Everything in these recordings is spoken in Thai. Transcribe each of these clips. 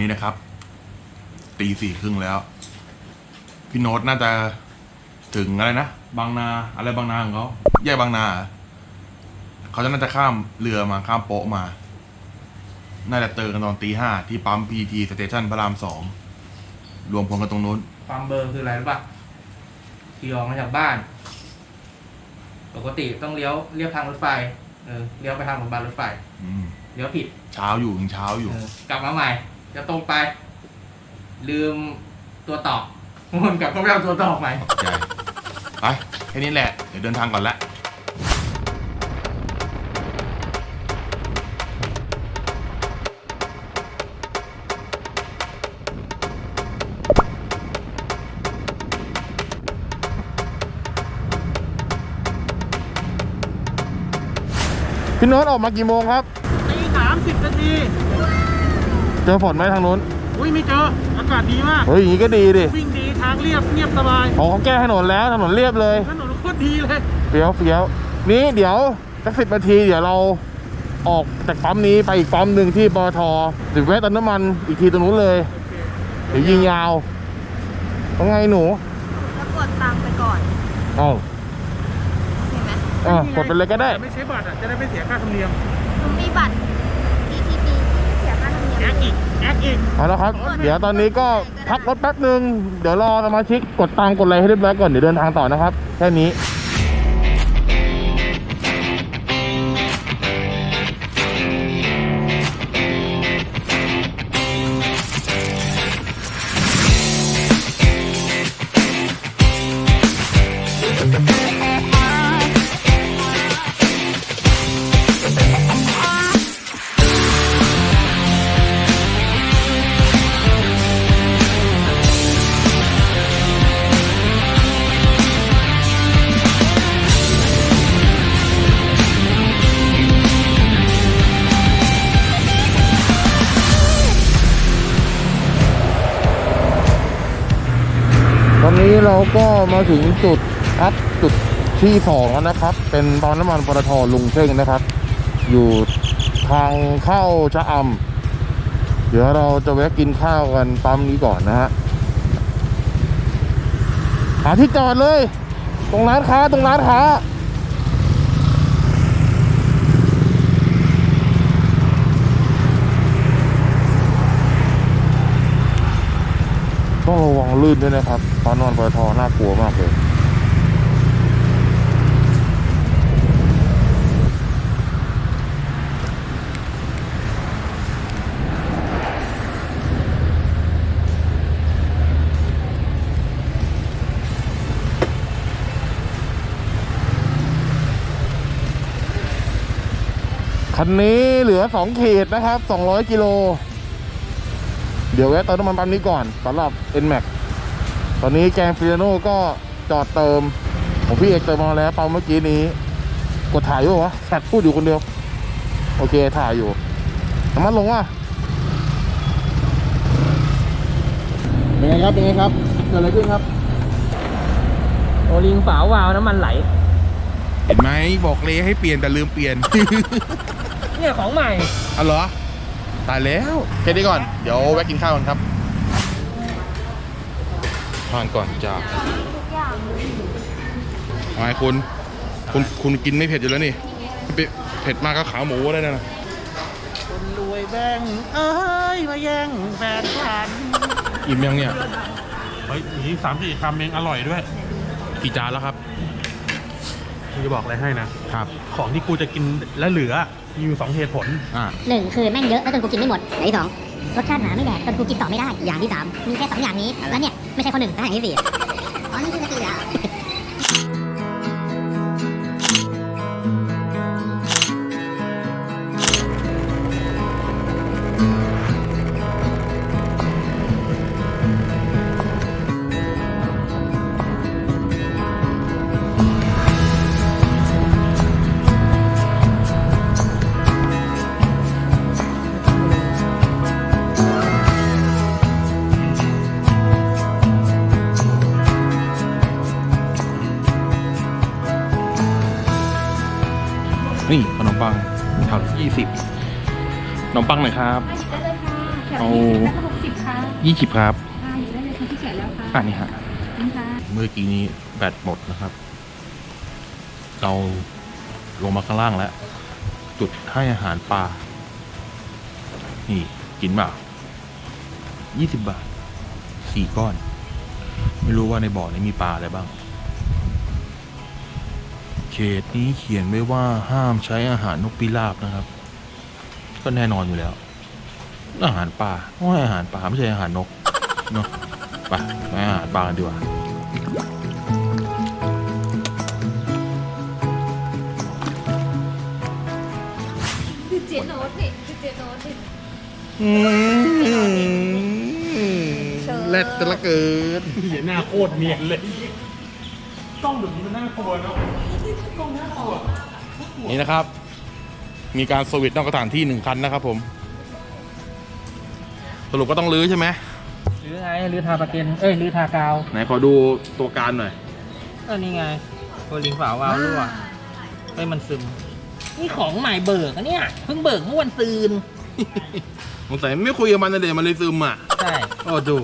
นี้นะครับ ตีสี่ครึ่งแล้ว พี่โน้ตน่าจะถึงอะไรนะบางนาอะไรบางนาของเขาแยกบางนาเหรอเขาจะน่าจะข้ามเรือมาข้ามโป๊ะมา น่าจะเจอกันตอนตีห้าที่ปั๊มพีทีสเตชันพระรามสองรวมพลกันตรงนู้นความเบอร์คืออะไรรู้ป่ะขี่ออกมาจากบ้าน ปกติต้องเลี้ยวเรียบทางรถไฟ เออเลี้ยวไปทางโรงพยาบาลรถไฟอืมเลี้ยวผิดเช้าอยู่ยังเช้าอยู่ เออกลับมาใหม่ จะตรงไป ลืมตัวตอกวนกลับก็ไปเอาตัวตอกใหม่ใช่ไปแค่นี้แหละ เดี๋ยวเดินทางก่อนละพี่โน้ตออกมากี่โมงครับตีสามสิบนาที เจอฝนไหมทางนู้นอุ้ยไม่เจอ อากาศดีมาก เฮ้ยอย่างนี้ก็ดีดิ วิ่งดีทางเรียบเงียบสบายเขาเขาแก้ถนนแล้วถนนเรียบเลยถนนโคตรดีเลยเฟี้ยวเฟี้ยวนี่เดี๋ยวสักสิบนาทีเดี๋ยวเราออกจากปั๊มนี้ไปอีกปั๊มหนึ่งที่ปตทหรือแวะเติมน้ำมันอีกทีตรงนู้นเลย เดี๋ยวยิงยาวว่าไงหนูแล้วกดตังค์ไปก่อนเอ้าเห็นไหมอะกดไปเลยก็ได้ ไม่ใช้บัตรอะจะได้ไม่เสียค่าธรรมเนียมหนูมีบัตร PTP เสีย ค่าธรรมเนียมแอคอีกแอคอีกเอาละครับ เดี๋ยวตอนนี้ก็พักรถแป๊บหนึ่งเดี๋ยวรอสมาชิกกดตังค์กดอะไรให้เรียบร้อยก่อนเดี๋ยวเดินทางต่อนะครับ แค่นี้ ก็มาถึงจุดพักจุดที่สองแล้วนะครับ เป็นปั๊มน้ำมันปตทลุงเช่งนะครับ อยู่ทางเข้าชะอำเดี๋ยวเราจะแวะกินข้าวกันปั๊มนี้ก่อนนะฮะหาที่จอดเลย ตรงร้านค้าตรงร้านค้า ต้องระวังลื่นด้วยนะครับเพรานอนปตทน่ากลัวมากเลยคันนี้เหลือ 2 ขีดนะครับ 200 กิโล เดี๋ยวแวะเติมน้ำมันปั๊มนี้ก่อนสำหรับ NMAX ตอนนี้แกงฟิลโน่ก็จอดเติมของพี่เอกเติมมาแล้วปั๊มเมื่อกี้นี้ กดถ่ายอยู่วะแชทพูดอยู่คนเดียว โอเคถ่ายอยู่น้ำมันลงว่ะเป็นไงครับเป็นไงครับเกิดอะไรขึ้นครับ โอลิงฝาวาวน้ำมันไหล เห็นไหมบอกเลยให้เปลี่ยนแต่ลืมเปลี่ยน เนี่ยของใหม่เอาเหรอ ตายแล้วแค่นี้ก่อน เดี๋ยวแวะกินข้าวกันครับทานก่อนจ้าทุกอย่างเลยทำไมคุณคุณคุณกินไม่เผ็ดอยู่แล้วนี่เผ็ดเผ็ดมากก็ขาหมูได้นะคนรวยแบ่งเอ้ยมาแย่งแฟนฉันอิ่มยังเนี่ย เฮ้ยมีสามสี่คำเองอร่อยด้วย กี่จานแล้วครับกูจะบอกอะไรให้นะครับ ของที่กูจะกินและเหลือ มีอยู่สองเหตุผล อ่า หนึ่งคือแม่งเยอะแล้วจนกูกินไม่หมดอย่างที่สองรสชาติหมาไม่แดกจนกูกินต่อไม่ได้ อย่างที่สามมีแค่สองอย่างนี้ แล้วเนี่ย ไม่ใช่คนหนึ่งแต่อย่างที่สี่อ๋อนี่คือสติเหรอ นี่ขนมปังแถวยี่สิบขนมปังหน่อยครับเอายี่สิบครับค่ะอยู่ได้เลยค่ะที่เขียนแล้วค่ะอันนี้ฮะนี่ค่ะเมื่อกี้นี้แบตหมดนะครับ เราลงมาข้างล่างแล้ว จุดให้อาหารปลา นี่กินเปล่ายี่สิบบาทสี่ก้อน ไม่รู้ว่าในบ่อนี้มีปลาอะไรบ้างเขตนี้เขียนไว้ว่าห้ามใช้อาหารนกพิราบนะครับ ก็แน่นอนอยู่แล้ว อาหารปลาต้องให้อาหารปลาไม่ใช่อาหารนกเนาะไปไปอาหารปลากันดีกว่าคือเจโนตนี่คือเจโนตนี่แรดตะละเกินเหี้ยหน้าโคตรเนียนเลย กล้องแบบนี้มันน่ากลัวเนาะกล้องน่ากลัวนี่นะครับ มีการสวิตช์นอกสถานที่หนึ่งคันนะครับผม สรุปก็ต้องรื้อใช่ไหมหรือไงหรือทาปากเกนเอ้ยหรือทากาวไหนขอดูตัวการหน่อยเออนี่ไงตัวลิงฝาวาล์วรั่วเฮ้ยมันซึม นี่ของใหม่เบิกอะเนี่ยเพิ่งเบิกเมื่อวันซืนสงสัยไม่คุยกับมันเลยเดี๋ยวมันเลยซึมอะใช่โอ้ดู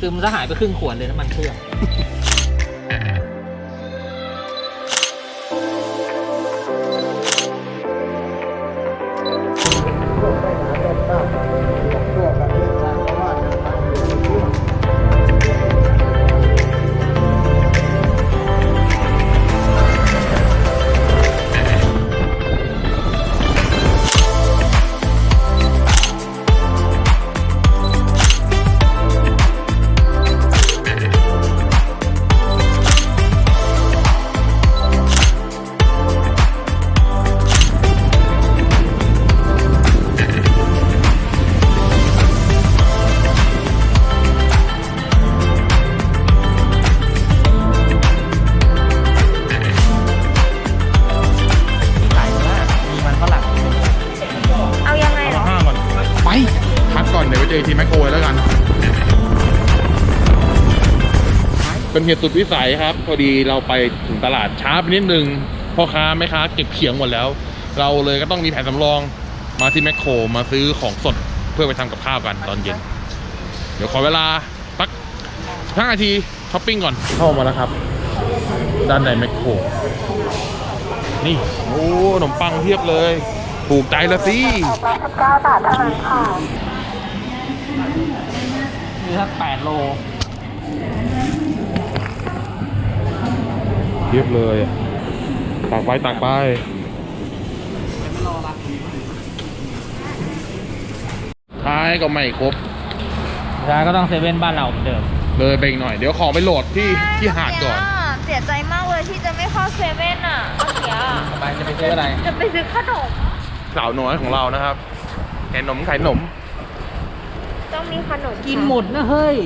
ซึมซะหายไปครึ่งขวดเลยน้ำมันเครื่อง เป็นเหตุสุดวิสัยครับ พอดีเราไปถึงตลาดช้าไปนิดนึงพ่อค้าแม่ค้าเก็บเขียงหมดแล้ว เราเลยก็ต้องมีแผนสำรองมาที่แมคโครมาซื้อของสดเพื่อไปทำกับข้าวกันตอนเย็น เดี๋ยวขอเวลาสักห้านาทีช้อปปิ้งก่อนเข้ามาแล้วครับ ด้านในแมคโครนี่โอ้ขนมปังเพียบเลยถูกใจละสิมีสักแปดโล ทียบเลยอะตักไปตักไปท้ายก็ไม่ครบร้านก็ต้องเซเว่นบ้านเราเหมือนเดิม เลยไปอีกหน่อย เดี๋ยวขอไปโหลดที่ที่หาดก่อน เสียใจมากเลยที่จะไม่เข้าเซเว่นอะเมื่อกี้อะสบายจะไปซื้ออะไร จะไปซื้อขนมสาวน้อยของเรานะครับแกนมขายนม ต้องมีขนมกินหมดนะเฮ้ย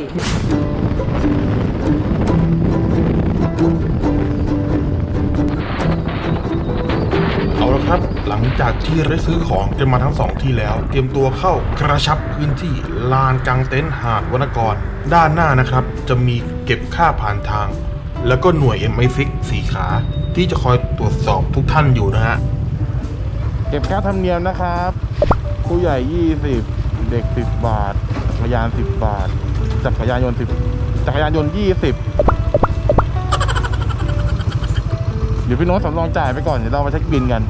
ละครับ หลังจากที่ได้ซื้อของกันมาทั้งสองที่แล้ว เตรียมตัวเข้ากระชับพื้นที่ลานกลางเต็นท์หาดวนกร ด้านหน้านะครับ จะมีเก็บค่าผ่านทาง แล้วก็หน่วย MI6 สีขา ที่จะคอยตรวจสอบทุกท่านอยู่นะฮะเก็บค่าธรรมเนียมนะครับ ผู้ใหญ่ 20 เด็ก 10 บาทจักรยาน 10 บาท จักรยานยนต์10จักรยานยนต์ 20เดี๋ยวพี่โน้ตสำรองจ่ายไปก่อน เดี๋ยวเรามาเช็คบินกัน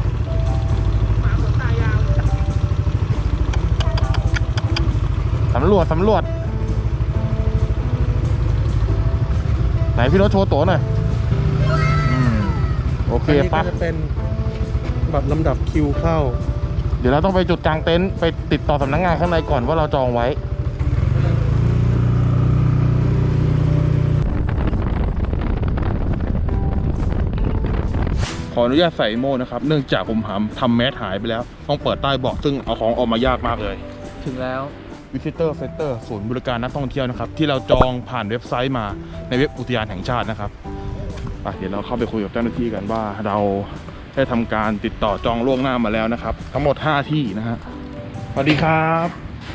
ำรวจสำรวจ ไหนพี่โน้ตโชว์ตั๋วหน่อยอืมโอเคอันนี้ปะก็จะเป็นแบบลำดับคิวเข้า เดี๋ยวเราต้องไปจุดกลางเต็นท์ไปติดต่อสำนักงานข้างในก่อนว่าเราจองไว้ ขออนุญาตใส่โม่นะครับ เนื่องจากผมหามทำแมสหายไปแล้ว ต้องเปิดใต้เบาะซึ่งเอาของออกมายากมากเลย ถึงแล้ว Visitor Center ศูนย์บริการนักท่องเที่ยวนะครับ ที่เราจองผ่านเว็บไซต์มาในเว็บอุทยานแห่งชาตินะครับไปเดี๋ยวเราเข้าไปคุยกับเจ้าหน้าที่กันว่าเราได้ทำการติดต่อจองล่วงหน้ามาแล้วนะครับ ทั้งหมด 5 ที่นะฮะสวัสดีครับ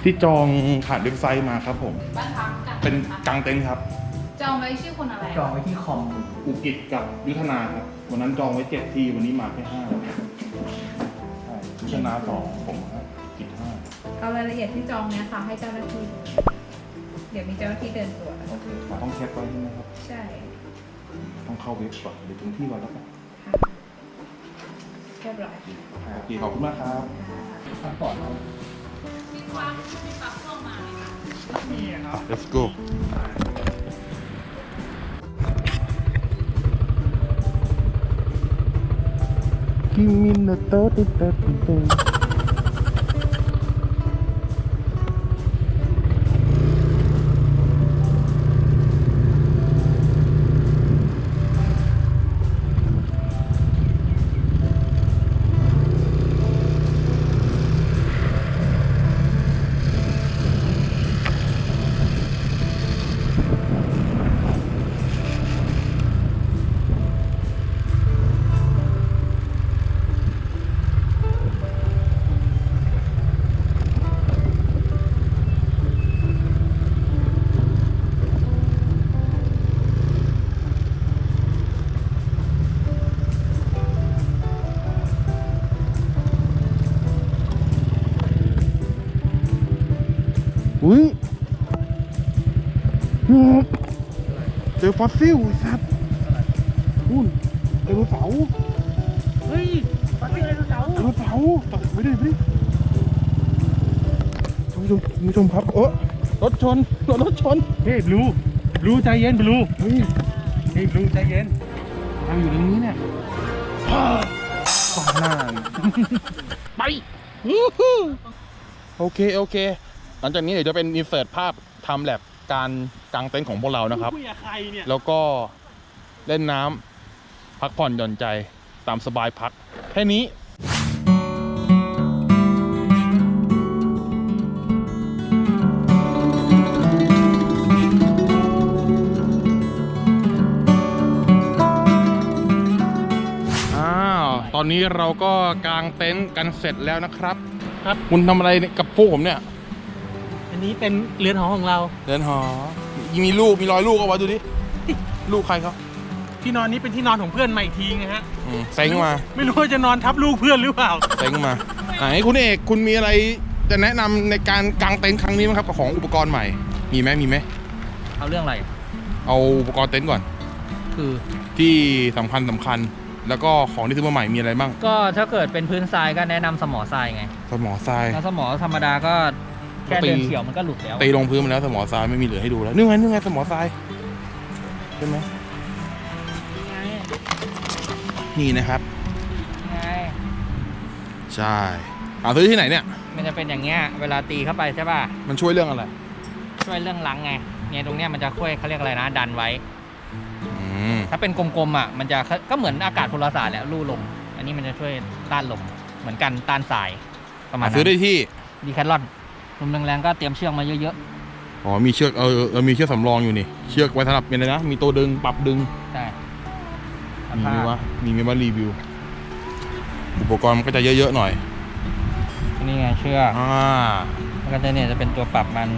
ที่จองผ่านเว็บไซต์มาครับผมบ้านพักกับเป็นกลางเต็นท์ครับ จองไว้ชื่อคนอะไรจองไว้ที่คอมอุกิจกับยุทธนาครับวันนั้นจองไว้เจ็ดที่วันนี้มาแค่ห้าใช่ยุทธนาสองผมครับกิจห้า เอารายละเอียดที่จองเนี้ยค่ะ ให้เจ้าหน้าที่ อ เดี๋ยวมีเจ้าหน้าที่เดินตรวจ โอเคต้องแคปไว้ใช่ไหมครับ ใช่ ต้องเข้าเว็บก่อนหรือถึงที่ก่อนแล้วกัน ค่ะเรียบร้อย โอเคขอบคุณมากครับ Let's go 君のとてたて อฟอสซิลไอ้สัตว์นู่นไดโนเสาร์เฮ้ยฟอสซิลไดโนเสาร์ไดโนเสาร์ตัดไม่ได้ไม่ได้ท่านผู้ชมคุณผู้ชมครับเออรถชนรถรถชนเฮ้ยบลูบลูใจเย็นบลูเฮ้ยเฮ้ยบลูใจเย็นทำอยู่ตรงนี้เนี่ยต่อหน้าไปวู้ฮู้โอเคโอเค หลังจากนี้เดี๋ยวจะเป็นอินเสิร์ตภาพทำแลบการ กางเต็นท์ของพวกเรานะครับ คุยกับใครเนี่ยแล้วก็เล่นน้ำพักผ่อนหย่อนใจตามสบายพัก แค่นี้ อ้าว ตอนนี้เราก็กางเต็นท์กันเสร็จแล้วนะครับ ครับ คุณทำอะไรกับพวกผมเนี่ย อันนี้เป็นเรือนหอของเรา เดินหอ มีลูกมีรอยลูกเอาไว้ดูดิ ลูกใครเขาที่นอนนี้เป็นที่นอนของเพื่อนใหม่ทีไงฮะอืมเซ็งมาไม่รู้ว่าจะนอนทับลูกเพื่อนหรือเปล่าเต็งมาไหนคุณเอกคุณมีอะไรจะแนะนำในการกางเต็นท์ครั้งนี้ไหมครับกับของอุปกรณ์ใหม่ มีไหมมีไหมเอาเรื่องอะไรเอาอุปกรณ์เต็นท์ก่อน คือ ที่สำคัญสำคัญ แล้วก็ของที่ซื้อมาใหม่มีอะไรบ้างก็ถ้าเกิดเป็นพื้นทรายก็แนะนำสมอทรายไง สมอทรายถ้าสมอธรรมดาก็แค่ตีเดินเฉียวมันก็หลุดแล้วตีลงพื้นมาแล้วสมอทรายไม่มีเหลือให้ดูแล้วนี่ไงนี่ไงสมอทรายใช่ไหมนี่นะครับไงใช่หาซื้อที่ไหนเนี่ย มันจะเป็นอย่างเงี้ยเวลาตีเข้าไปใช่ป่ะมันช่วยเรื่องอะไร ช่วยเรื่องลังไงเนี่ยตรงเนี้ยมันจะช่วยเขาเรียกอะไรนะ ดันไว้อืมถ้าเป็นกลมๆอะมันจะก็เหมือนอากาศพลศาสตร์แหละลู่ลมอันนี้มันจะช่วยต้านลมเหมือนกันต้านสายประมาณหานั้ซื้อนได้ที่ดีแคทลอนล มแรงๆก็เตรียมเชือกมาเยอะอ๋อมีเชือกเออเออมีเชือกสำรองอยู่นี่เชือกไว้สำหรับเป็นอะไรนะมีตัวดึงปรับดึงๆใช่มีไหมวะมีไหมว่ารีวิว อุปกรณ์มันก็จะเยอะๆหน่อยนี่ไงเชือกอ่าแล้วก็จะเนี่ยจะเป็นตัวปรับมัน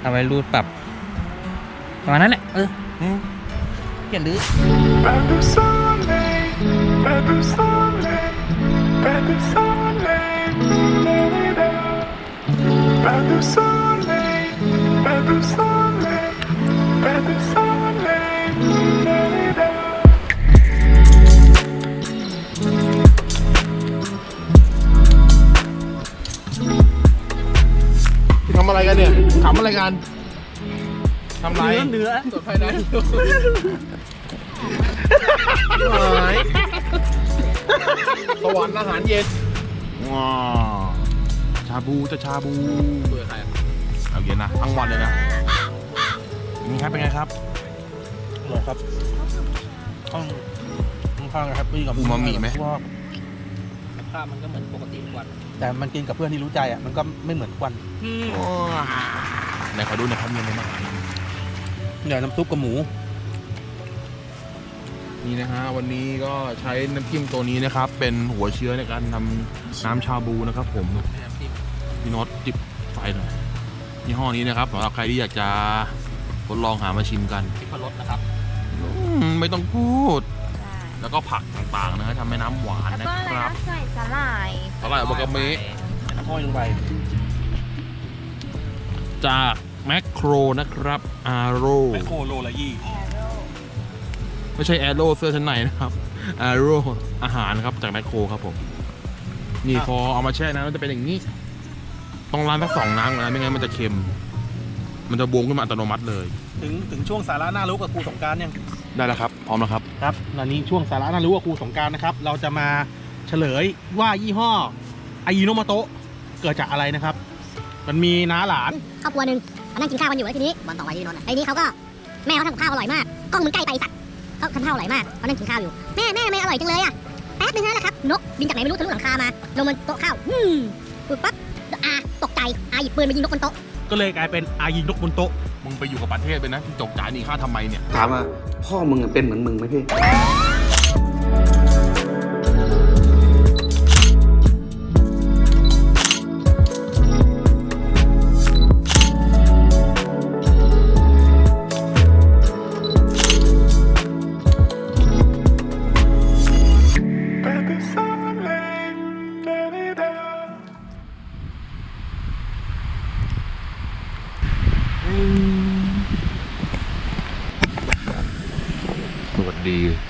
เอาไว้รูดปรับประมาณนั้นแหละเอออืมอย่าลืม Bad soleil, bad soleil, bad soleil, da-da-da. Bad soleil, bad soleil, bad soleil, da-da-da. ทำอะไรกันเนี่ยขำอะไรกันทำไรเนื้อสดไฟได้สวรรค์อาหารเย็นว้าว ชาบูจะชาบูเบื่อใครเอาเย็นนะทั้งวันเลยนะเป็นไงครับเป็นไงครับอร่อยครับข้างข้างแฮปปี้กับอูมามิไหมว่าภาพมันก็เหมือนปกติทุกวันแต่มันกินกับเพื่อนที่รู้ใจอะมันก็ไม่เหมือนควันไหนขอดูหน่อยครับมีอะไรบ้างเนี่ยน้ำซุปกับหมู นี่นะฮะวันนี้ก็ใช้น้ำจิ้มตัวนี้นะครับ เป็นหัวเชื้อในการทำน้ำชาบูนะครับ ผมพี่โน็อตจิบไฟหน่อยยี่ห้อนี้นะครับสำหรับใครที่อยากจะทดลองหามาชิมกันที่พรสนะครับอืมไม่ต้องพูด แล้วก็ผักต่างๆนะฮะทำให้น้ำหวานแล้วนะก็อะไรครับนะใส่สลายสาหร่ายโอบากาเมะห้อยลงไปจากแมคโครนะครับอาโรแมคโครโลละยี่ ไม่ใช่แอโรเสื้อชั้นในนะครับอาโรอาหารครับจากแมคโครครับผมนี่พอเอามาแช่น้ำมันจะเป็นอย่างนี้ ต้องล้างทั้งสองน้ำก่อนนะไม่งั้นมันจะเค็ม มันจะบวมขึ้นมาอัตโนมัติเลย ถึงถึงช่วงสาระน่ารู้กับครูสงกรารยังได้แล้วครับ พร้อมแล้วครับ ครับตอนนี้ช่วงสาระน่ารู้กับครูสงกรารนะครับ เราจะมาเฉลยว่ายี่ห้ออายิโนโมโตะเกิดจากอะไรนะครับ มันมีน้าหลาน ครอบครัวหนึ่งเขานั่งกินข้าวกันอยู่แล้วทีนี้วันต่อวันที่นนท์ไอ้นี่เขาก็แม่เขาทำกับข้าวอร่อยมาก กล้องมึงใกล้ไปไอ้สัตว์ เขาทำข้าวอร่อยมากเขานั่งกินข้าวอยู่ แม่แม่ทำไมอร่อยจังเลยอะแป๊บนึงเท่านั้นแหละครับ นกบินจากไหนไม่รู้ทะลุหลังคามาลงบนโต๊ะข้าวอืมปุ๊บปั๊บอาตกใจอาหยิบปืนไปยิงนกบนโต๊ะก็เลยกลายเป็นอายินกบนโต๊ะมึงไปอยู่กับประเทศไปนะที่จกจ่ายหนี่ค่าทำไมเนี่ย ถามว่าพ่อมึงอะเป็นเหมือนมึงไหมพี่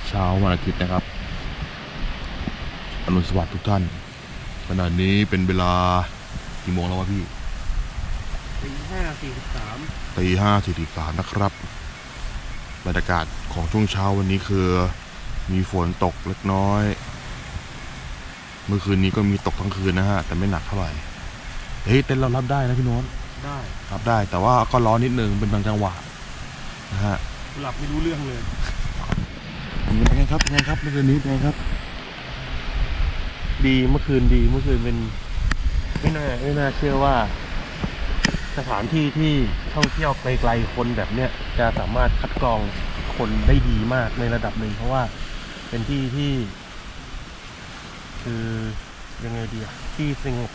เช้าวันอาทิตย์นะครับอรุณสวัสดิ์ทุกท่าน ขณะนี้เป็นเวลากี่โมงแล้ววะพี่ตีห้าสี่สิบสามตีห้าสี่สิบสามนะครับ บรรยากาศของช่วงเช้าวันนี้คือ มีฝนตกเล็กน้อย เมื่อคืนนี้ก็มีตกทั้งคืนนะฮะ แต่ไม่หนักเท่าไหร่ เฮ้ยเต้นเรารับได้นะพี่โน้ตได้รับได้แต่ว่าก็ร้อนนิดนึงเป็นบางจังหวะนะฮะหลับไม่รู้เรื่องเลย เป็นไงครับเป็นไงครับเมื่อคืนนี้เป็นไงครับ ดีเมื่อคืนดีเมื่อคืนเป็นไม่น่าไม่น่าเชื่อว่า สถานที่ที่ท่องเที่ยวไกลๆคนแบบเนี้ยจะสามารถคัดกรองคนได้ดีมากในระดับหนึ่งเพราะว่าเป็นที่ที่ คือยังไงดีอะที่สงบ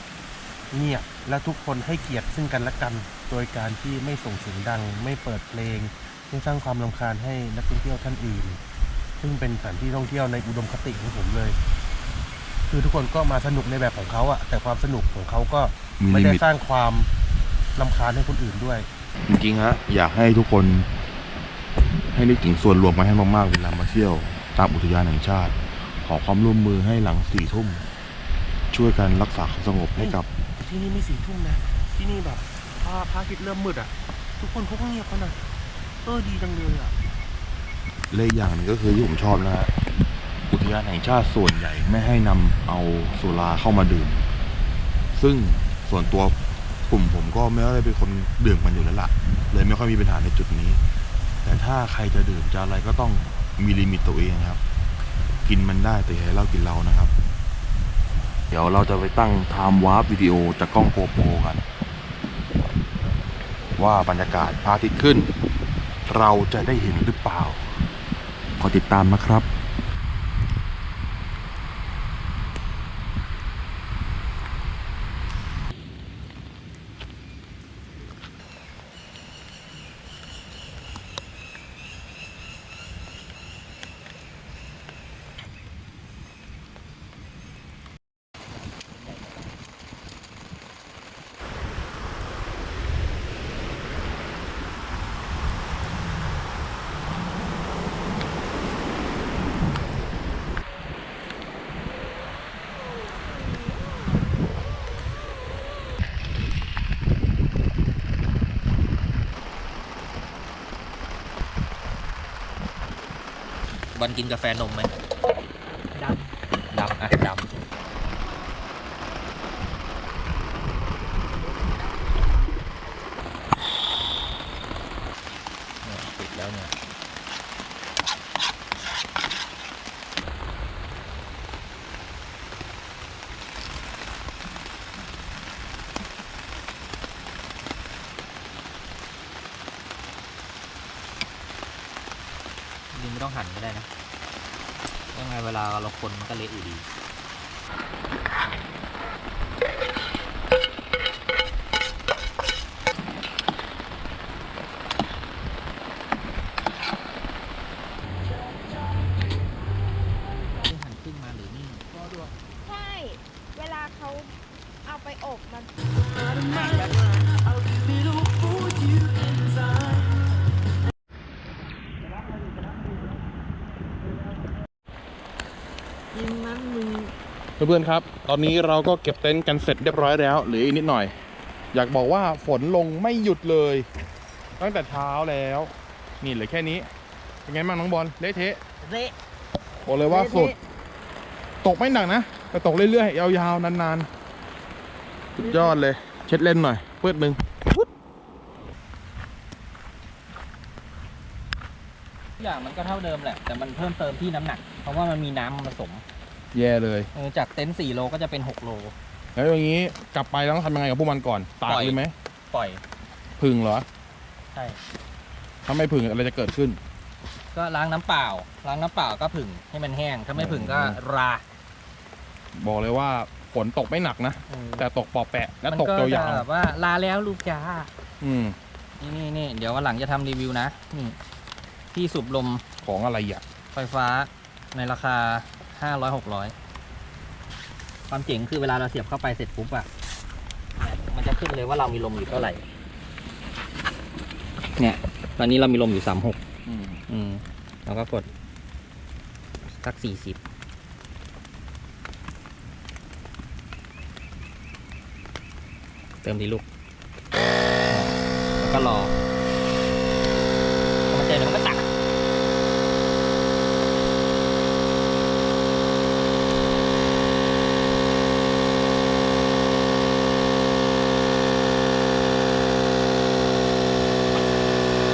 เงียบและทุกคนให้เกียรติซึ่งกันและกัน โดยการที่ไม่ส่งเสียงดัง ไม่เปิดเพลง ไม่สร้างความรำคาญให้นักท่องเที่ยวท่านอื่น ซึ่งเป็นสถานที่ท่องเที่ยวในอุดมคติของผมเลย คือทุกคนก็มาสนุกในแบบของเขาอะแต่ความสนุกของเขาก็มีไม่ลิได้มิตสร้างความลำคาญให้คนอื่นด้วย จริงๆฮะอยากให้ทุกคน ให้นึกถึงส่วนรวมมาให้มากๆเวลามาเที่ยว ตามอุทยานแห่งชาติ ขอความร่วมมือให้หลังสี่ทุ่ม ช่วยกันรักษาความสงบให้กับ ที่นี่ไม่สี่ทุ่มนะ ที่นี่แบบพระพระอาทิตย์เริ่มมืดอะทุกคนเขาก็เงียบกันนะเออดีจังเลยอะ เลขอย่างนึงก็คือที่ผมชอบนะฮะอุทยานแห่งชาติส่วนใหญ่ไม่ให้นำเอาสุราเข้ามาดื่ม ซึ่งส่วนตัวกลุ่มผมก็ไม่ได้เป็นคนดื่มกันอยู่แล้วล่ะ เลยไม่ค่อยมีปัญหาในจุดนี้ แต่ถ้าใครจะดื่มจะอะไรก็ต้องมีลิมิตตัวเองครับ กินมันได้แต่ให้เล้ากินเรานะครับ เดี๋ยวเราจะไปตั้งไทม์วาร์ปวิดีโอจากกล้องโกโปรกัน ว่าบรรยากาศพระอาทิตย์ขึ้น เราจะได้เห็นหรือเปล่า ขอติดตามนะครับ กันกินกาแฟนมไหม เพื่อนๆครับ ตอนนี้เราก็เก็บเต็นท์กันเสร็จเรียบร้อยแล้วเหลืออีกนิดหน่อย อยากบอกว่าฝนลงไม่หยุดเลย ตั้งแต่เช้าแล้ว นี่เหลือแค่นี้เป็นไงบ้างน้องบอลเละเทะเละบอกเลยว่าสุด ตกไม่หนักนะแต่ตกเรื่อยๆยาวๆนานๆสุดยอดเลย เช็ดเล่นหน่อยเพื่ดหนึ่งทุกอย่างมันก็เท่าเดิมแหละแต่มันเพิ่มเติมที่น้ำหนัก เพราะว่ามันมีน้ำผสม แย่เลยเออจากเต็นท์4โลก็จะเป็น6โล แล้วอย่างนี้กลับไปแล้วต้องทำยังไงกับพวกมันก่อนตากปล่อย เลยไหมปล่อยพึ่งเหรอใช่ ถ้าไม่พึ่งอะไรจะเกิดขึ้น ก็ล้างน้ำเปล่า ล้างน้ำเปล่าก็ผึ่งให้มันแห้ง ถ้าไม่ผึ่งก็ราบอกเลยว่าฝนตกไม่หนักนะเออแต่ตกปอแปะและมันตกก็ยาจะวแบบว่าลาแล้วลูกจ้า ๆอืมนี่นี่นี่เดี๋ยววันหลังจะทำรีวิวนะ นี่ที่สูบลมของอะไรอะไฟฟ้าในราคา 500 600ความเจ๋งคือเวลาเราเสียบเข้าไปเสร็จปุ๊บอะเนี่ยมันจะขึ้นเลยว่าเรามีลมอยู่เท่าไหร่ เนี่ย ตอนนี้เรามีลมอยู่36อืมอืมเราก็กด สักสี่สิบเติมดีลูก แล้วก็รอพอมันเจอเดี๋ยวมันก็ตัก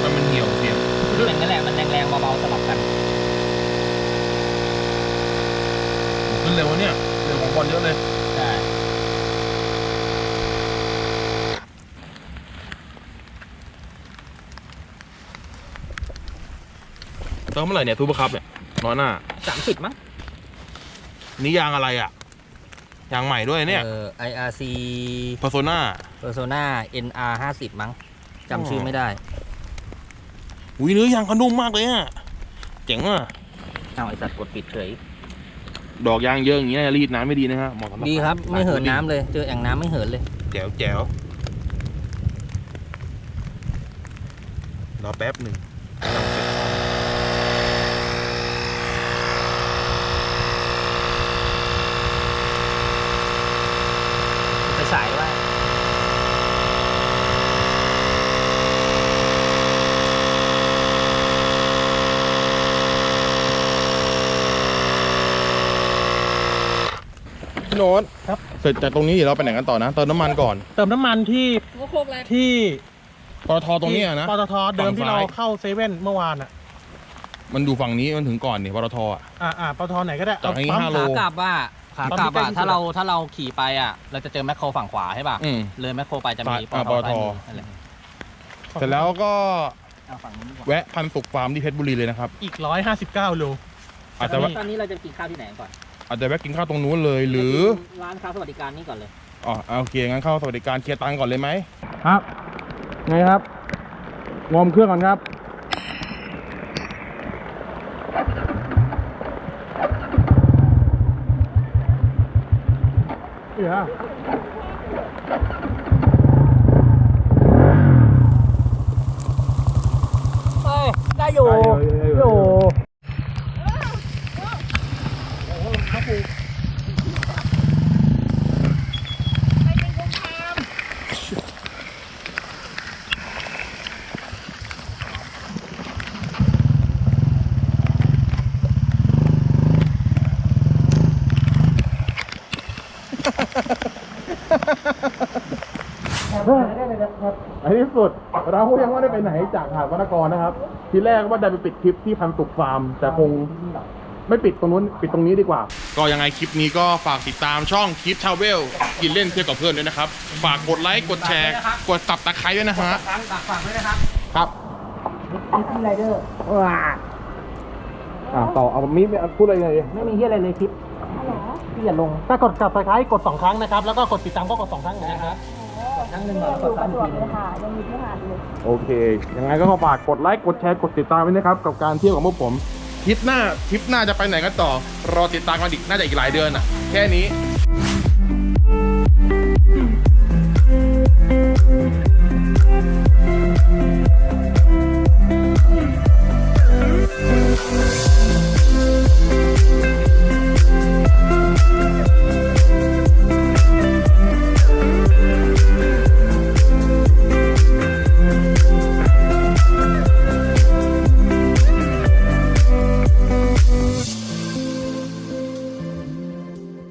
มันมันเหี่ยวเสียง เป็นนั่นแหละ มันแรงๆเบาๆสลับกัน ขึ้นเร็ววะเนี่ยเร็วของบอลเยอะเลย ใช่ เติมเมื่อไหร่เนี่ยทูบครับเนี่ยน้อยหน้าสามสิบมั้งนี่ยางอะไรอะ ยางใหม่ด้วยเนี่ย เออ IRC Persona Persona NR ห้าสิบมั้งจำชื่อไม่ได้อุ้ยเนื้อยางเขานุ่มมากเลยอะเจ๋งอะเอาไอสัตว์กดปิดเฉยดอกยางเยอะอย่างเงี้ยรีดน้ำไม่ดีนะฮะเหมาะสำหรับดีครับ ไม่เหินสายน้ำเลย เจอแอ่งน้ำไม่เหินเลย แจ๋วแจ๋วรอแป๊บหนึ่ง ไปฉายไว้ พี่โน้ตครับ เสร็จจากตรงนี้เดี๋ยวเราไปไหนกันต่อนะ เติมน้ำมันก่อน เติมน้ำมันที่ที่ปตทตรงนี้อะนะ ปตทเดิมที่ฝั่เรางซ้ายเข้าเซเว่นเมื่อวานอะมันดูฝั่งนี้มันถึงก่อนนี่ปตทอะ อ่าอ่าปตทไหนก็ได้จากนี้ปั๊ม ห้าโล ขากลับว่าขากลับปั๊อะมที่ใกล้ที่สุด ถ้าเราถ้าเราขี่ไปอะ เราจะเจอแมคโครฝั่งขวาใช่ป่ะ อืม เลยแมคโครไปจะมีซ้ายอ่าปตปตทซ้ายมือนั่นแหละเสร็จแล้วก็เอาฝั่งนี้ดีกว่าแวะพันสุกฟาร์มที่เพชรบุรีเลยนะครับ อีกร้อยห้าสิบเก้าโล อาจตจะอนแวะนี้ตอนนี้เราจะกินข้าวที่ไหนก่อน อาจจะแวะกินข้าวตรงนู้นเลย หรือร้านค้าสวัสดิการนี่ก่อนเลย อ๋อโอเคงั้นเข้าสวัสดิการเคลียร์ตังค์ก่อนเลยไหมครับ ไงครับงอมเครื่องก่อนครับเดี๋ยว เฮ้ย ได้อยู่ อยู่ ในที่สุดเราก็ยังไม่ได้ไปไหน จากหาดวรรณกรนะครับ ทีแรกว่าจะไปปิดคลิปที่พันสุกฟาร์ม แต่คงไม่ปิดตรงนู้นปิดตรงนี้ดีกว่า ก็ยังไงคลิปนี้ก็ฝากติดตามช่องคลิปทาวเวลกินเล่นเที่ยวกับเพื่อนด้วยนะครับ ฝากกดไลค์กดแชร์ กดตับตะไคร้ด้วยนะฮะครั้งฝากฝากด้วยนะครับครับพี่ไรเดอร์ว้าอ่าต่อเอามีพูดอะไรเลยไม่มีที่อะไรเลยคลิปพี่อย่าลงถ้ากด subscribe กดสองครั้งนะครับ แล้วก็กดติดตามก็กดสองครั้งเหมือนกันครับ ครั้งหนึ่งก่อนแล้วกดซ้ำอีกทีหนึงค่ะยังมีที่หาดอยู่โอเคยังไงก็ขอฝากกดไลค์กดแชร์กดติดตามไว้นะครับ กับการเที่ยวของพวกผม ทริปหน้าทริปหน้าจะไปไหนกันต่อ รอติดตามกันอีกน่าจะอีกหลายเดือนอะ แค่นี้